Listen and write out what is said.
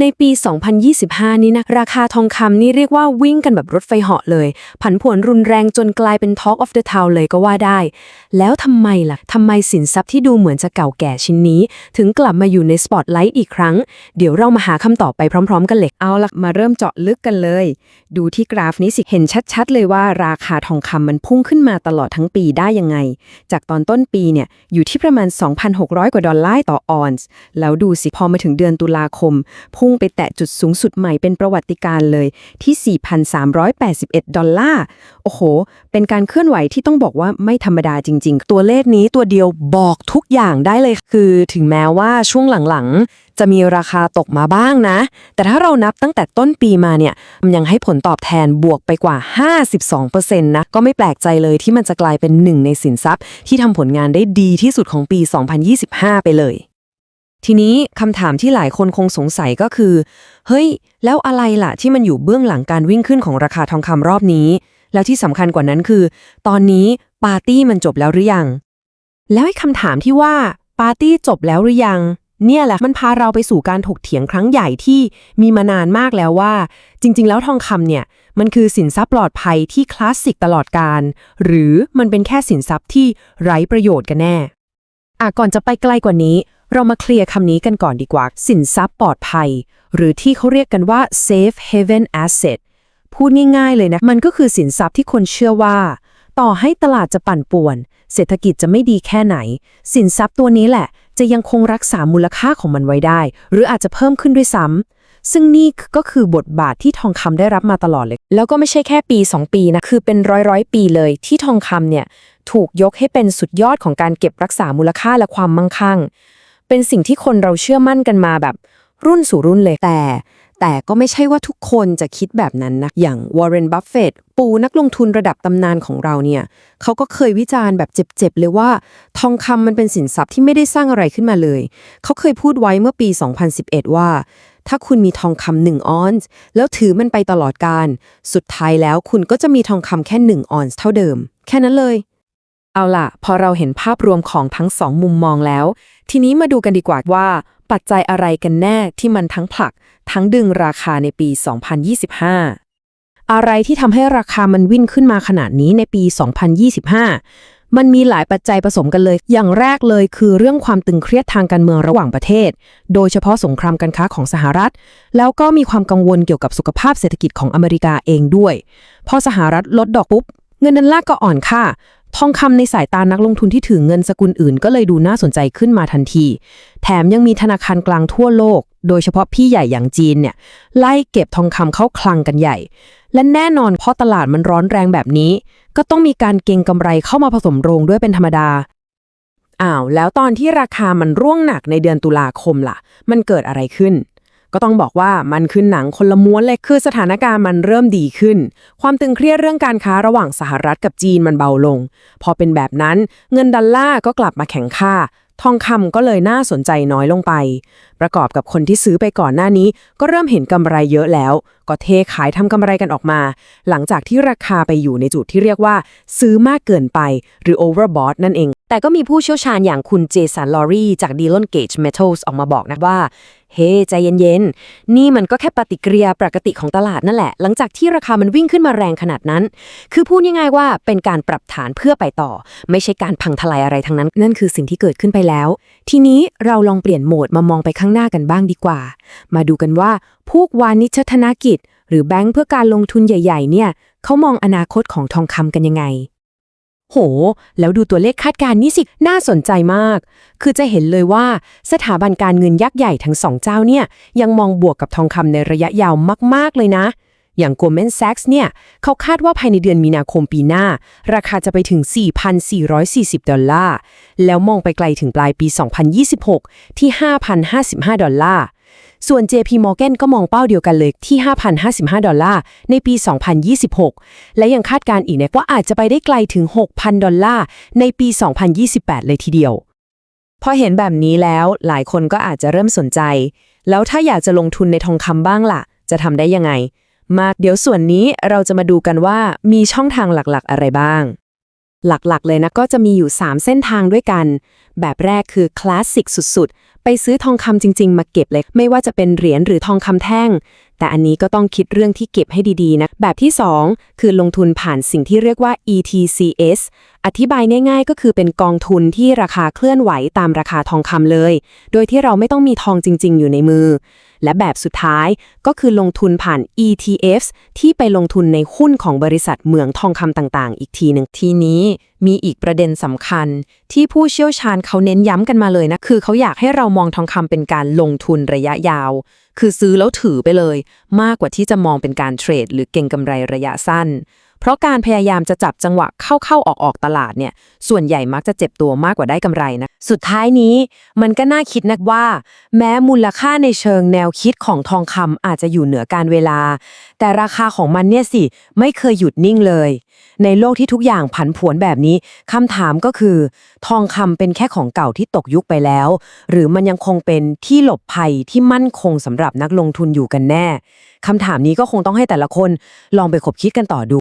ในปี 2025 นี้นะ ราคาทองคำนี่เรียกว่าวิ่งกันแบบรถไฟเหาะเลย ผันผวนรุนแรงจนกลายเป็น Talk of the Town เลยก็ว่าได้ แล้วทำไมล่ะทำไมสินทรัพย์ที่ดูเหมือนจะเก่าแก่ชิ้นนี้ ถึงกลับมาอยู่ในสปอตไลท์อีกครั้ง เดี๋ยวเรามาหาคำตอบไปพร้อม ๆ กันเลย เอาละมาเริ่มเจาะลึกกันเลย ดูที่กราฟนี้สิ เห็นชัด ๆ เลยว่าราคาทองคำมันพุ่งขึ้นมาตลอดทั้งปีได้ยังไง จากตอนต้นปีเนี่ยอยู่ที่ประมาณ 2,600 กว่าดอลลาร์ต่อออนซ์ แล้วดูสิพอมาถึงเดือนตุลาคมพุ่งไปแตะจุดสูงสุดใหม่เป็นประวัติการเลยที่ 4,381 ดอลลาร์ โอ้โห เป็นการเคลื่อนไหวที่ต้องบอกว่าไม่ธรรมดาจริง ๆ ตัวเลขนี้ตัวเดียวบอกทุกอย่างได้เลยคือถึงแม้ว่าช่วงหลังๆ จะมีราคาตกมาบ้างนะ แต่ถ้าเรานับตั้งแต่ต้นปีมาเนี่ยมันยังให้ผลตอบแทนบวกไปกว่า 52%นะ ก็ไม่แปลกใจเลยที่มันจะกลายเป็นหนึ่งในสินทรัพย์ ที่ทำผลงานได้ดีที่สุดของปี 2025 ไปเลย ทีนี้คำถามที่หลายคนคงสงสัยก็คือ เฮ้ย แล้วอะไรล่ะที่มันอยู่เบื้องหลังการวิ่งขึ้นของราคาทองคำรอบนี้ แล้วที่สำคัญกว่านั้นคือ ตอนนี้ปาร์ตี้มันจบแล้วหรือยัง แล้วไอ้คำถามที่ว่าปาร์ตี้จบแล้วหรือยัง เนี่ยแหละมันพาเราไปสู่การถกเถียงครั้งใหญ่ที่มีมานานมากแล้วว่า จริง ๆ แล้วทองคำเนี่ย มันคือสินทรัพย์ปลอดภัยที่คลาสสิกตลอดการ หรือมันเป็นแค่สินทรัพย์ที่ไร้ประโยชน์กันแน่อะก่อนจะไปไกลกว่านี้ เรามาเคลียร์คำนี้กันก่อนดีกว่า สินทรัพย์ปลอดภัย หรือที่เขาเรียกกันว่า safe haven asset พูดง่ายๆเลยนะ มันก็คือสินทรัพย์ที่คนเชื่อว่า ต่อให้ตลาดจะปั่นป่วน เศรษฐกิจจะไม่ดีแค่ไหน สินทรัพย์ตัวนี้แหละ จะยังคงรักษามูลค่าของมันไว้ได้ หรืออาจจะเพิ่มขึ้นด้วยซ้ำซึ่งนี่ก็คือบทบาทที่ทองคำได้รับมาตลอดเลย แล้วก็ไม่ใช่แค่ปี 2 ปีนะคือเป็นร้อยร้อยปีเลยที่ทองคำเนี่ยถูกยกให้เป็นสุดยอดของการเก็บรักษามูลค่าและความมั่งคั่ง เป็นสิ่งที่คนเราเชื่อมั่นกันมาแบบรุ่นสู่รุ่นเลยแต่ แต่ก็ไม่ใช่ว่าทุกคนจะคิดแบบนั้นนะ อย่างวอร์เรน บัฟเฟตปูนักลงทุนระดับตำนานของเราเนี่ย เขาก็เคยวิจารณ์แบบเจ็บๆ เลยว่า ทองคำมันเป็นสินทรัพย์ที่ไม่ได้สร้างอะไรขึ้นมาเลย เขาเคยพูดไว้เมื่อปี 2011 ว่า ถ้าคุณมีทองคำหนึ่งออนซ์แล้วถือมันไปตลอดการ สุดท้ายแล้วคุณก็จะมีทองคำแค่หนึ่งออนซ์เท่าเดิม แค่นั้นเลย เอาล่ะ พอเราเห็นภาพรวมของทั้งสองมุมมองแล้ว ทีนี้มาดูกันดีกว่าว่า ปัจจัยอะไรกันแน่ที่มันทั้งผลัก ทั้งดึงราคาในปี 2025 อะไรที่ทำให้ราคามันวิ่งขึ้นมาขนาดนี้ในปี 2025 มันมีหลายปัจจัยผสมกันเลย อย่างแรกเลยคือเรื่องความตึงเครียดทางการเมืองระหว่างประเทศ โดยเฉพาะสงครามการค้าของสหรัฐ แล้วก็มีความกังวลเกี่ยวกับสุขภาพเศรษฐกิจของอเมริกาเองด้วย พอสหรัฐลดดอกปุ๊บเงินดอลลาร์ก็อ่อนค่า ทองคำในสายตานักลงทุนที่ถือเงินสกุลอื่น ก็เลยดูน่าสนใจขึ้นมาทันที แถมยังมีธนาคารกลางทั่วโลก โดยเฉพาะพี่ใหญ่อย่างจีนเนี่ยไล่เก็บทองคำเข้าคลังกันใหญ่ และแน่นอนเพราะตลาดมันร้อนแรงแบบนี้ ก็ต้องมีการเก็งกำไรเข้ามาผสมโรงด้วยเป็นธรรมดาอ้าวแล้วตอนที่ราคามันร่วงหนักในเดือนตุลาคมล่ะ มันเกิดอะไรขึ้น ก็ต้องบอกว่ามันคือหนังคนละม้วนเลยคือสถานการณ์มันเริ่มดีขึ้น ความตึงเครียดเรื่องการค้าระหว่างสหรัฐกับจีนมันเบาลง พอเป็นแบบนั้นเงินดอลลาร์ก็กลับมาแข็งค่า ทองคำก็เลยน่าสนใจน้อยลงไป ประกอบกับคนที่ซื้อไปก่อนหน้านี้ ก็เริ่มเห็นกำไรเยอะแล้ว ก็เทขายทำกำไรกันออกมา หลังจากที่ราคาไปอยู่ในจุดที่เรียกว่า ซื้อมากเกินไปหรือ overbought นั่นเอง แต่ก็มีผู้เชี่ยวชาญอย่างคุณเจสันลอรี่จาก Dillon Gage Metals ออกมาบอกนะว่า เฮ้ ใจเย็นๆ นี่มันก็แค่ปฏิกิริยาปกติของตลาดนั่นแหละ หลังจากที่ราคามันวิ่งขึ้นมาแรงขนาดนั้น คือพูดง่ายๆว่าเป็นการปรับฐานเพื่อไปต่อ ไม่ใช่การพังทลายอะไรทั้งนั้น นั่นคือสิ่งที่เกิดขึ้นไปแล้ว ทีนี้เราลองเปลี่ยนโหมดมามองไปข้างหน้ากันบ้างดีกว่า มาดูกันว่าพวกวานิชธนกิจ หรือแบงก์เพื่อการลงทุนใหญ่ ๆ เนี่ยเขามองอนาคตของทองคำกันยังไง โห แล้วดูตัวเลขคาดการณ์นี่สิ น่าสนใจมาก คือจะเห็นเลยว่าสถาบันการเงินยักษ์ใหญ่ทั้งสองเจ้าเนี่ยยังมองบวกกับทองคำในระยะยาวมาก ๆ เลยนะอย่าง Goldman Sachs เนี่ย เขาคาดว่าภายในเดือนมีนาคมปีหน้า ราคาจะไปถึง 4,440 ดอลลาร์ แล้วมองไปไกลถึงปลายปี 2026 ที่ 5,055 ดอลลาร์ ส่วน JP Morgan ก็มองเป้าเดียวกันเลยที่ 5,055 ดอลลาร์ ในปี 2026 และยังคาดการณ์อีกนะว่าอาจจะไปได้ไกลถึง 6,000 ดอลลาร์ ในปี 2028 เลยทีเดียว พอเห็นแบบนี้แล้วหลายคนก็อาจจะเริ่มสนใจ แล้วถ้าอยากจะลงทุนในทองคำบ้างล่ะ จะทำได้ยังไง มาเดี๋ยวส่วนนี้เราจะมาดูกันว่ามีช่องทางหลักๆ อะไรบ้างหลักๆ เลยนะก็จะมีอยู่ 3 เส้นทางด้วยกันแบบแรกคือคลาสสิกสุดๆ ไปซื้อทองคำจริง ๆ มาเก็บเลย ไม่ว่าจะเป็นเหรียญหรือทองคำแท่ง แต่อันนี้ก็ต้องคิดเรื่องที่เก็บให้ดีๆนะ แบบที่ 2 คือลงทุนผ่านสิ่งที่เรียกว่า ETCS อธิบายง่ายๆ ก็คือเป็นกองทุนที่ราคาเคลื่อนไหวตามราคาทองคำเลย โดยที่เราไม่ต้องมีทองจริง ๆ อยู่ในมือ และแบบสุดท้ายก็คือลงทุนผ่าน ETFs ที่ไปลงทุนในหุ้นของบริษัทเหมืองทองคำต่างๆ อีกทีหนึ่งทีนี้มีอีกประเด็นสำคัญที่ผู้เชี่ยวชาญเขาเน้นย้ำกันมาเลยนะ คือเขาอยากให้เรามองทองคำเป็นการลงทุนระยะยาว คือซื้อแล้วถือไปเลย มากกว่าที่จะมองเป็นการเทรด หรือเก็งกำไรระยะสั้น เพราะการพยายามจะจับจังหวะเข้าๆออกๆตลาดเนี่ย ส่วนใหญ่มักจะเจ็บตัวมากกว่าได้กำไรนะ สุดท้ายนี้มันก็น่าคิดนักว่า แม้มูลค่าในเชิงแนวคิดของทองคำอาจจะอยู่เหนือการเวลา แต่ราคาของมันเนี่ยสิ ไม่เคยหยุดนิ่งเลย ในโลกที่ทุกอย่างผันผวนแบบนี้คำถามก็คือ ทองคำเป็นแค่ของเก่าที่ตกยุคไปแล้ว หรือมันยังคงเป็นที่หลบภัยที่มั่นคงสำหรับนักลงทุนอยู่กันแน่คำถามนี้ก็คงต้องให้แต่ละคนลองไปคบคิดกันต่อดู